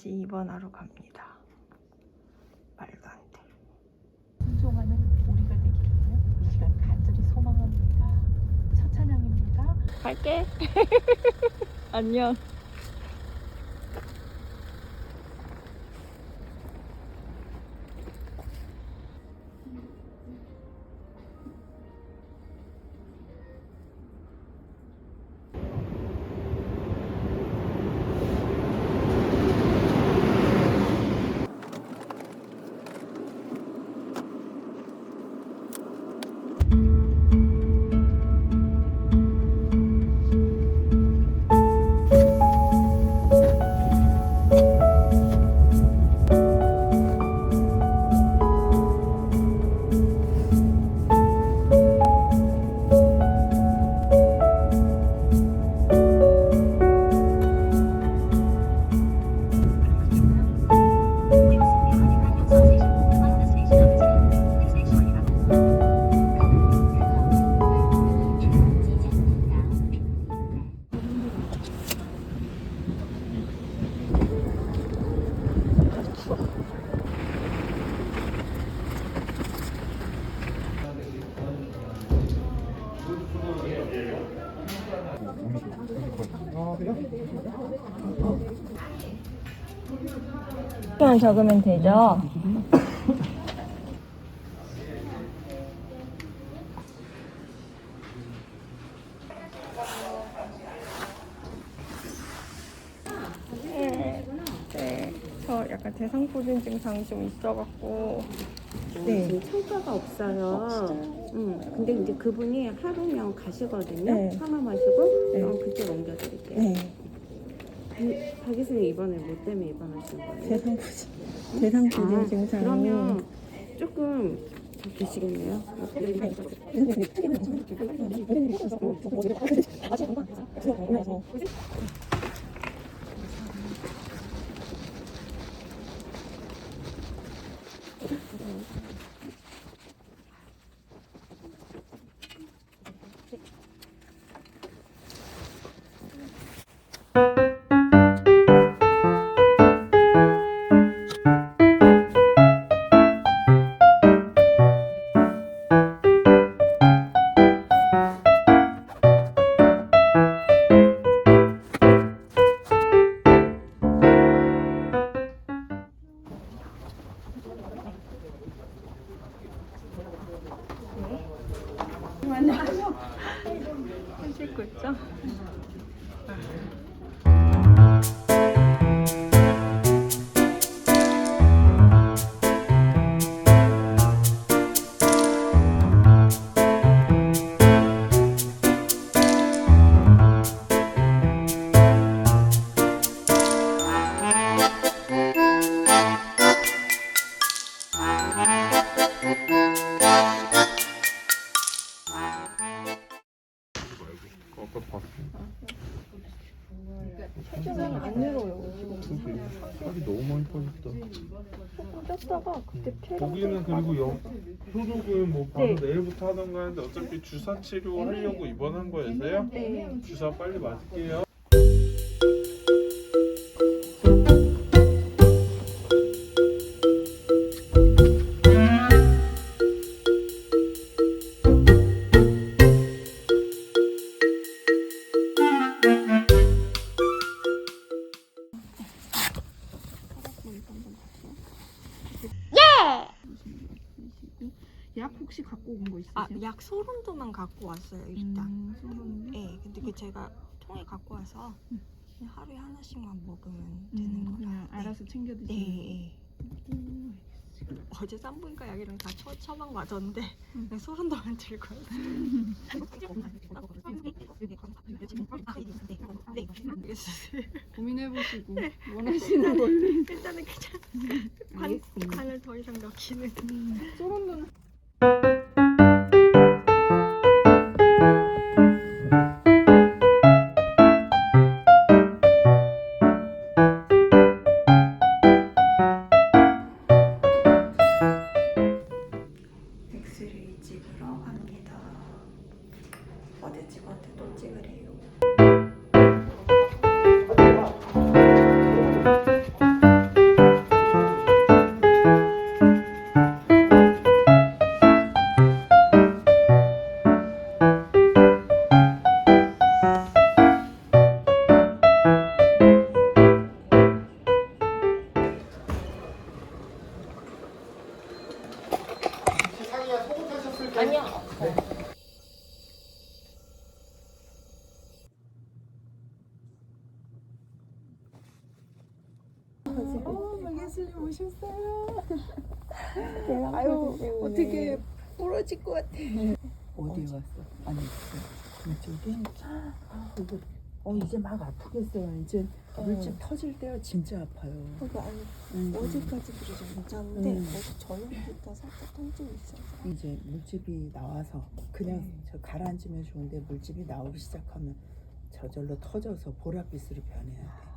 다시 입원하러 갑니다. 말도 안 돼. 순종하는 우리가 되기를 이 시간 간절히 소망합니다. 첫 찬양입니다. 갈게. 안녕. 적으면 되죠. 네, 저 약간 대상포진 증상이 좀 있어갖고 네. 지금 창가가 없어요. 음, 근데 이제 그분이 하루면 가시거든요. 네. 하나 마시고 네. 그럼 그때 넘겨드릴게요. 네, 박- 박 교수님 이번에 뭐 때문에 입원하신 거예요? 대상포진 대상포진 아, 증상이 그러면 조금 더 계시겠네요. 씻고 있죠? 체중은 안 늘어요. 살이 너무 많이 빠졌다. 쪘다가 그때 폐렴 거기는 그리고 영 소독은 뭐 바로 네. 내일부터 하던가 하는데 어차피 주사 치료 하려고 입원한 거여서요. 네. 주사 빨리 맞을게요. 갖고 온 거 있으세요? 아, 약 소름 도만 갖고 왔어요, 일단. 음, 소름. 네, 근데 그 제가 통에 갖고 와서 그냥 하루에 하나씩만 먹으면 되는 음, 거라. 그냥 알아서 챙겨 네, 드시는 네. 어제 산부인과 약이랑 다 처, 처방 맞았는데 음. 그냥 소름 도만 들고 왔어요. 고민해보시고 네. 원하시는 걸로 일단은 그냥 관, 알겠습니다. 관을 더 이상 넣기는 소름도 엑 스 아유 어떻게 부러질 것 같아. 어디 왔어? 아니 이쪽에 이거 어 이제 막 아프겠어요. 이제 물집 터질 때가 진짜 아파요. 그러니까 아니 음, 어제까지 그래도 괜찮은데 음. 어제 저녁부터 살짝 통증이 있어서 이제 물집이 나와서 그냥 네. 저 가라앉으면 좋은데 물집이 나오기 시작하면 저절로 터져서 보랏빛으로 변해야 돼.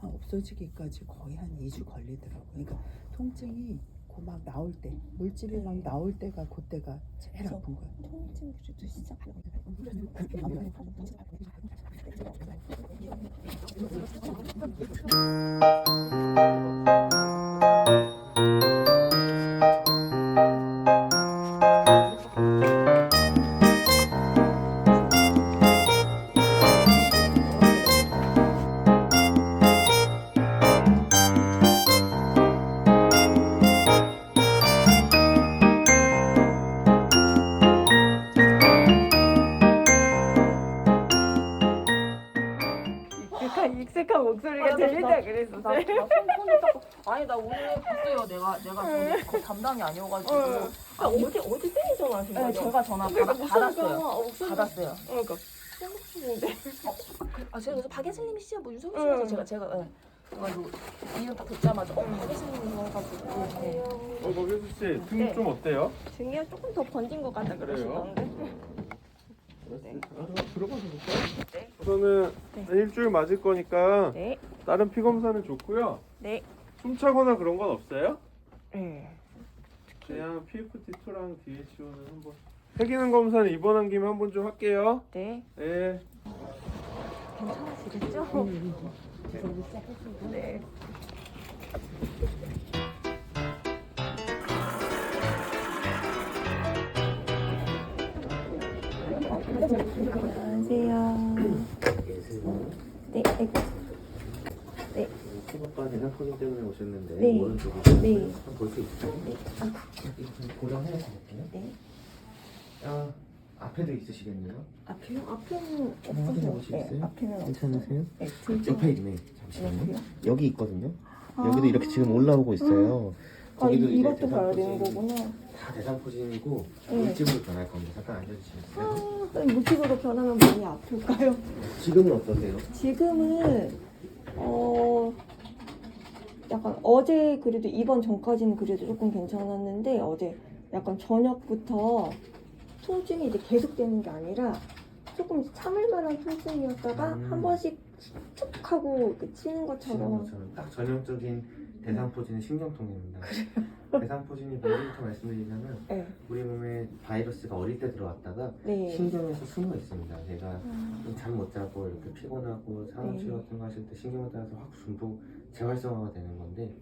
한 없어지기까지 거의 한 2주 걸리더라고. 그러니까 통증이 그막 나올 때, 물집이 막 나올 때가 그때가 제일 아픈 거야. 통증 그래도 시작 익숙 목소리가 들린다 그랬어. 나, 나 손, 손이 자꾸 아니 나 오늘 봤어요. 내가 내가 저기 그 담당이 아니어가지고. 아 어디 어디 쌤이 전화하신 거죠? 네, 제가 전화 받아, 받았어요. 받았어요. 그러니까. 아 제가 그래서 박예슬님이시죠? 뭐 유성민 씨가 제가 제가 예. 그래가지고 이름 딱 듣자마자 어 박예슬님이 해가지고. 네. 어, 박예수 씨, 등 네. 좀 어때요? 등이야 조금 더 번진 것 같다 그래요? 그러시던데. 들어가서 볼까요? 우선은 한 일주일 맞을 거니까 네. 다른 피 검사는 좋고요. 네. 숨차거나 그런 건 없어요? 네. 그냥 PFT2랑 DHO는 한번 새기는 검사는 입원한 김에 한 번 좀 할게요. 네. 네. 괜찮아지겠죠? 네. 안녕하세요. 네, 아이고. 피부과 대상포진 때문에 오셨는데 네. 오른쪽이 네. 볼수 있어요? 네. 아, 고정해서 볼게요. 네. 아, 앞에도 있으시겠네요? 앞에는 앞에는 확인해 없어서. 보시겠어요? 네, 앞에는 없어서. 괜찮으세요? 네, 등쪽. 옆에 있네. 잠시만요. 옆에요? 여기 있거든요. 여기도 이렇게 지금 올라오고 있어요. 아, 이, 거기도 이제 이것도 봐야 되는 거구나. 다 대상 포진이고 네. 물집으로 변할 겁니다. 잠깐 앉아주시겠어요? 아, 무식으로 변하면 많이 아플까요? 지금은 어떠세요? 지금은 어 약간 어제 그래도 이번 전까지는 그래도 조금 괜찮았는데 어제 약간 저녁부터 통증이 이제 계속되는 게 아니라 조금 참을 만한 통증이었다가 음. 한 번씩 툭 하고 그 치는 것처럼 것처럼 딱 전형적인 대상포진은 신경통입니다. 대상포진이 뭐부터 말씀드리자면 네, 우리 몸에 바이러스가 어릴 때 들어왔다가 네. 신경에서 숨어 있습니다. 제가 음, 잠못 자고 이렇게 피곤하고 상황 치료 같은 거 하실 때 신경을 따라서 확 전부 재활성화가 되는 건데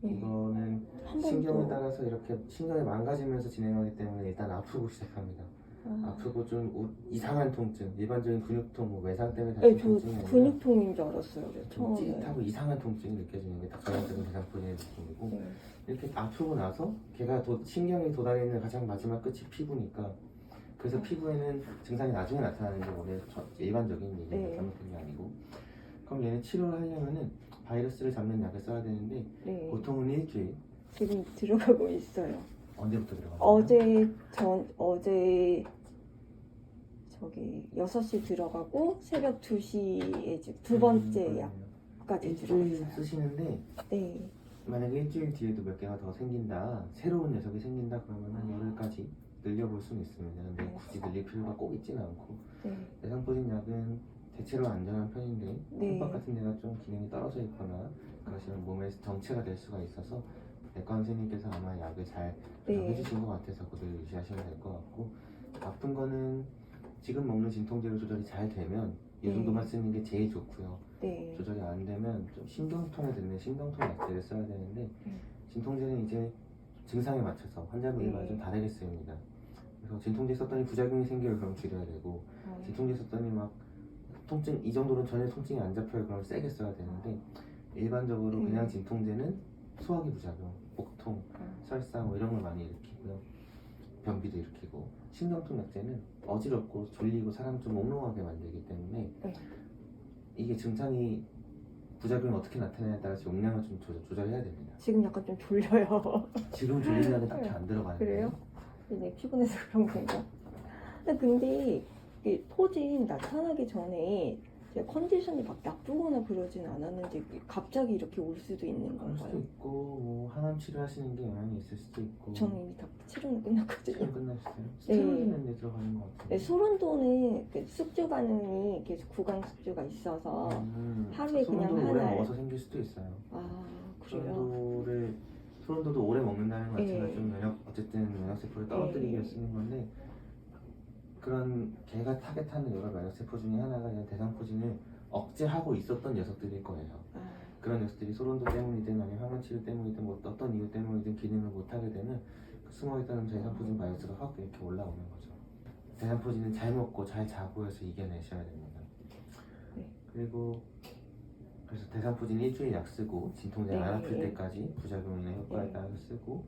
네. 이거는 번도 따라서 이렇게 신경이 망가지면서 진행하기 때문에 일단 아프고 시작합니다. 아, 아프고 좀 우- 이상한 통증, 일반적인 근육통, 뭐 외상 때문에 네, 다른 저 통증이 아니라 근육통인 줄 알았어요. 그래서 좀 처음에. 찌릿하고 이상한 통증이 느껴지는 게딱 전형적인 대상포진의 느낌이고 네. 이렇게 아프고 나서 걔가 도, 신경이 도달하는 가장 마지막 끝이 피부니까 그래서 피부에는 증상이 나중에 나타나는 게 원래 저- 일반적인 얘기예요. 네. 잘못된 게 아니고 그럼 얘는 치료를 하려면은 바이러스를 잡는 약을 써야 되는데 네. 보통은 일주일 지금 들어가고 있어요. 언제부터 들어가요? 어제 전 어제 저기 6시 들어가고 새벽 2시에 지금 두 번째 약까지 음, 일주일 들어갔어요. 쓰시는데 네. 만약에 일주일 뒤에도 몇 개가 더 생긴다 새로운 녀석이 생긴다 그러면 한 열흘까지 늘려볼 수는 있습니다 근데 네. 굳이 늘릴 필요가 꼭 있지는 않고 네. 대상포진 약은 대체로 안전한 편인데 네. 콩밥 같은 데가 좀 기능이 떨어져 있거나 그러시면 몸에 정체가 될 수가 있어서 내과 선생님께서 아마 약을 잘 네. 해주신 것 같아서 그대로 유지하시면 될 것 같고 아픈 거는 지금 먹는 진통제로 조절이 잘 되면 이 네. 정도만 쓰는 게 제일 좋고요 네. 조절이 안 되면 좀 신경통에 드는 신경통 약제를 써야 되는데 네. 진통제는 이제 증상에 맞춰서 환자분들마다 네. 좀 다르게 쓰입니다 그래서 진통제 썼더니 부작용이 생겨요 그럼 줄여야 되고 아, 진통제 썼더니 막 통증 이 정도는 전혀 통증이 안 잡혀요 그럼 세게 써야 되는데 일반적으로 네. 그냥 진통제는 소화기 부작용, 복통, 아. 설사 뭐 이런 걸 많이 일으키고요 변비도 일으키고 신경통 약제는 어지럽고 졸리고 사람 좀 몽롱하게 만들기 때문에 네. 이게 증상이 부작용이 어떻게 나타나냐에 따라서 용량을 좀 조절, 조절해야 됩니다. 지금 약간 좀 졸려요. 지금 졸리는 게 딱히 안 들어가는데 그래요? 이제 피곤해서 그런 건가? 근데, 근데 이게 토진 나타나기 전에 제 컨디션이 막 나쁘거나 그러진 않았는데 갑자기 이렇게 올 수도 있는 그럴 수도 건가요? 있고 뭐 항암 치료하시는 게 영향이 있을 수도 있고 저는 이미 다 치료는 치료 끝났거든요. 끝났어요. 네. 스테로이드는 데 들어가는 것 같아요. 네, 소른도는 그 숙주 반응이 계속 구강 숙주가 있어서 음, 하루에 그냥 소론도 오래 하나를- 먹어서 생길 수도 있어요. 아 그래요? 소론도를 소론도도 오래 먹는다는 것 자체가 네. 좀 면역 어쨌든 면역 세포를 네. 떨어뜨리기 위해 쓰는 건데 그런 개가 타겟하는 여러 면역 세포 중에 하나가 그냥 대상포진을 억제하고 있었던 녀석들일 거예요. 아, 그런 녀석들이 소론도 때문이든 아니면 항암 치료 때문이든 뭐 어떤 이유 때문이든 기능을 못하게 되는 그 숨어있던 대상포진 바이러스가 확 이렇게 올라오는 거죠. 대상포진은 잘 먹고 잘 자고 해서 이겨내셔야 됩니다. 네. 그리고 그래서 대상포진 일주일 약 쓰고 진통제 안 네. 아플 때까지 부작용이나 효과에 네. 따라서 쓰고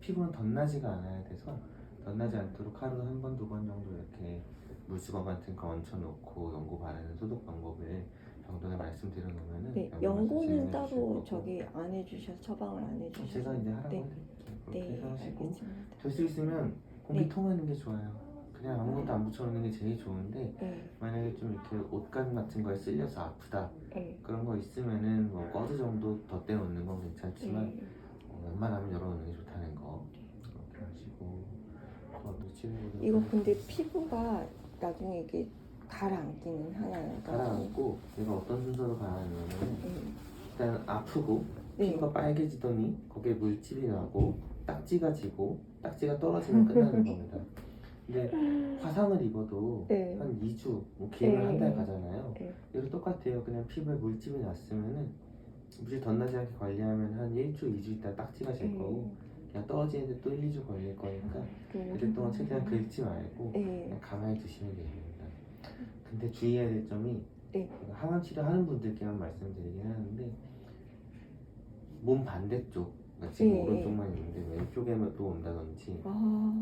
피부는 덧나지가 않아야 돼서 덧나지 않도록 하루 한 번 두 번 정도 이렇게 물수건 같은 거 얹혀놓고 연고 바르는 소독 방법을 병동에 말씀드려 놓으면은 네, 연고는 따로. 저기 안 해주셔서 처방을 안 해주셔서 제가 이제 하라고 네, 해드릴게요. 그렇게 네 해서 하시고 알겠습니다. 될 수 있으면 공기 네. 통하는 게 좋아요. 그냥 아무것도 안 붙여놓는 게 제일 좋은데 네, 만약에 좀 이렇게 옷감 같은 거에 쓸려서 아프다 네, 그런 거 있으면은 뭐 꺼즈 정도 덧대놓는 건 괜찮지만 네. 어, 웬만하면 열어놓는 게 좋다는 거 그렇게 하시고 또 어떤 치료를 이거 근데 피부가 나중에 이게 가라앉기는 하나요? 가라앉고 얘가 어떤 순서로 가라앉냐면 네, 일단 아프고 네. 피부가 빨개지더니 거기에 물집이 나고 딱지가 지고 딱지가 떨어지면 끝나는 겁니다. 근데 화상을 입어도 네. 한 2주, 뭐 길면 네. 한달 가잖아요. 네. 얘도 똑같아요. 그냥 피부에 물집이 났으면은 물이 덧나지 않게 관리하면 한 1주, 2주 있다 딱지가 질 네. 거고 그냥 떨어지는데 또 1, 2주 걸릴 거니까 네. 이때 동안 최대한 긁지 말고 네. 그냥 가만히 두시면 됩니다. 근데 주의해야 될 점이 네. 항암 치료하는 분들께만 말씀드리긴 하는데 몸 반대쪽 그러니까 지금 네. 오른쪽만 있는데 왼쪽에만 또 온다든지 아,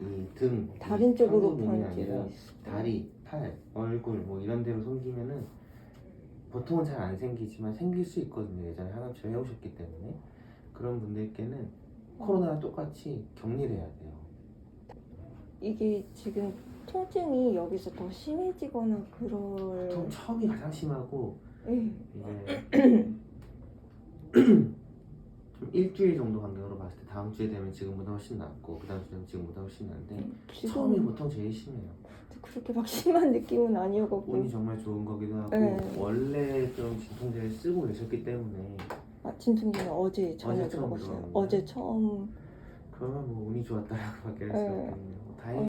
이등 다른 쪽으로 몸이 아니라. 다리, 팔, 얼굴 뭐 이런 데로 생기면은 보통은 잘 안 생기지만 생길 수 있거든요. 예전에 항암 치료 해오셨기 때문에 그런 분들께는 코로나랑 똑같이 격리를 해야 돼요. 이게 지금 통증이 여기서 더 심해지거나 그럴 보통 처음이 가장 심하고 좀 일주일 정도 간격으로 봤을 때 다음 주에 되면 지금보다 훨씬 낫고 그 다음 주에 되면 지금보다 훨씬 나은데 처음이 지금 보통 제일 심해요. 그렇게 막 심한 느낌은 아니어갖고 운이 정말 좋은 거기도 하고 네. 원래 좀 진통제를 쓰고 계셨기 때문에 아, 진통제는 어제 저녁에 처음 먹었어요. 어제 처음 그러면 뭐 운이 좋았다라고밖에 할 수 네. 없겠네요. 다행. 거의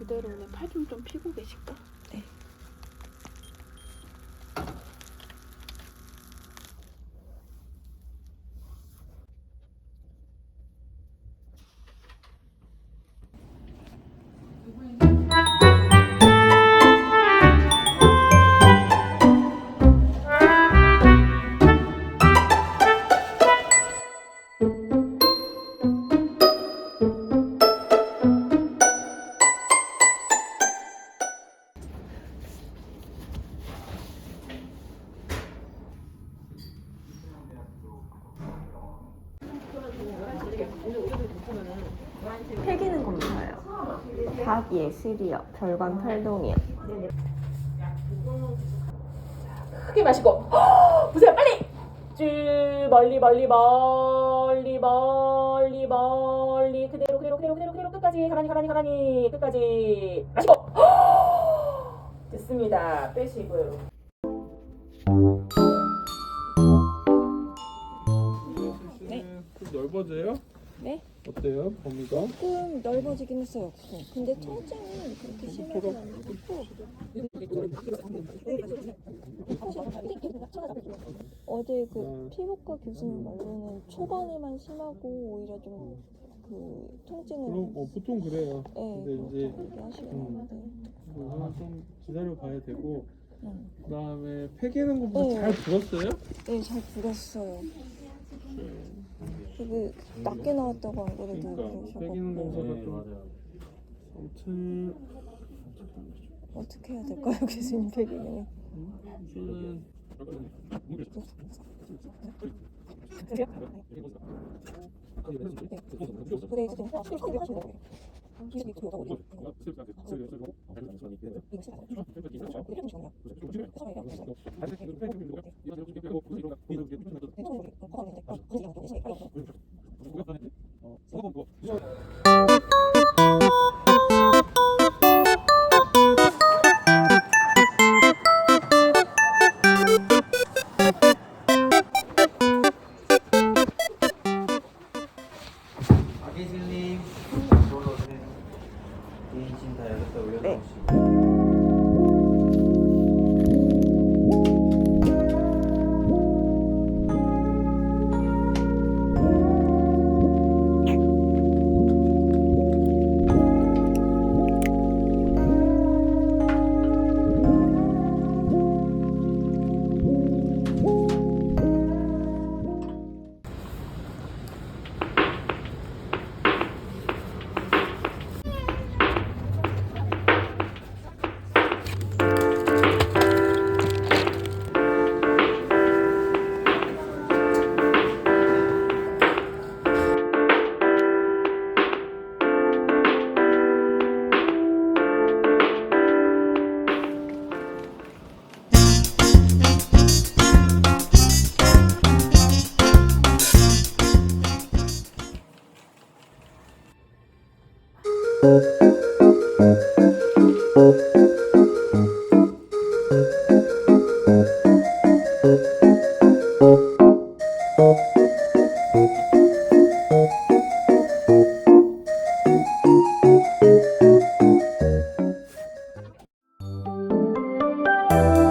그대로네. 팔좀 좀 피고 계실까? 폐기는 검사예요. 박예슬이요. 별관 활동이요. 크게 마시고 허! 보세요 빨리 쭉 멀리 멀리 멀리 멀리 멀리 그대로 그대로 그대로 그대로 그대로 끝까지 가라니 가라니 가라니 끝까지 마시고 허! 됐습니다 빼시고요. 네. 음, 그 넓어져요? 네? 어때요? 범위가? 조금 넓어지긴 했어요. 근데 통증은 그렇게 심하지 않고 어제 그 음. 피부과 교수님 말로는 초반에만 심하고 오히려 좀 그 통증은 그럼 뭐 보통 그래요. 네, 근데 이제 그렇게 음. 그거는 좀 기다려 봐야 되고 음. 그다음에 패기는 것부터 네. 잘 불었어요? 네, 잘 불었어요. 되게 낮게 나왔다고 안 그래도 그러셔가지고. 좀 아무튼 어떻게 해야 될까요, 교수님? 배기는? 우선 감기